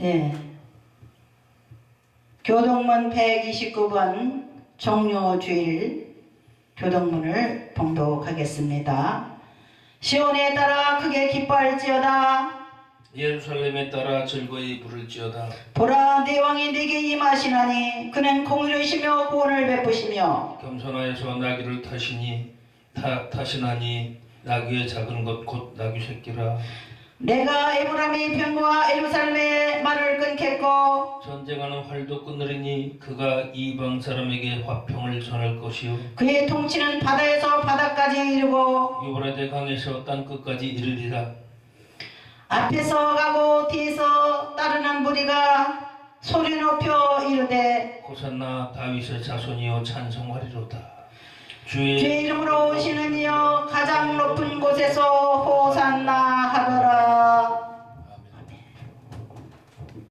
예. 교동문 129번 종료 주일 교동문을 봉독하겠습니다. 시온에 따라 크게 기뻐할지어다. 예루살렘에 따라 즐거이 부를지어다 보라 내 왕이 네게 임하시나니 그는 공의로시며 구원을 베푸시며 겸손하여서 나귀를 타시니 타, 타시나니 나귀의 작은 것 곧 나귀 새끼라 내가 에브라임의 전쟁하는 활도 끊으리니 그가 이방 사람에게 화평을 전할 것이요. 그의 통치는 바다에서 바다까지 이르고 유브라데 강에서 땅 끝까지 이르리라. 앞에서 가고 뒤에서 따르는 무리가 소리 높여 이르되 호산나 다윗의 자손이여 찬송하리로다. 주의 주의 이름으로 오시는 이여 가장 높은 곳에서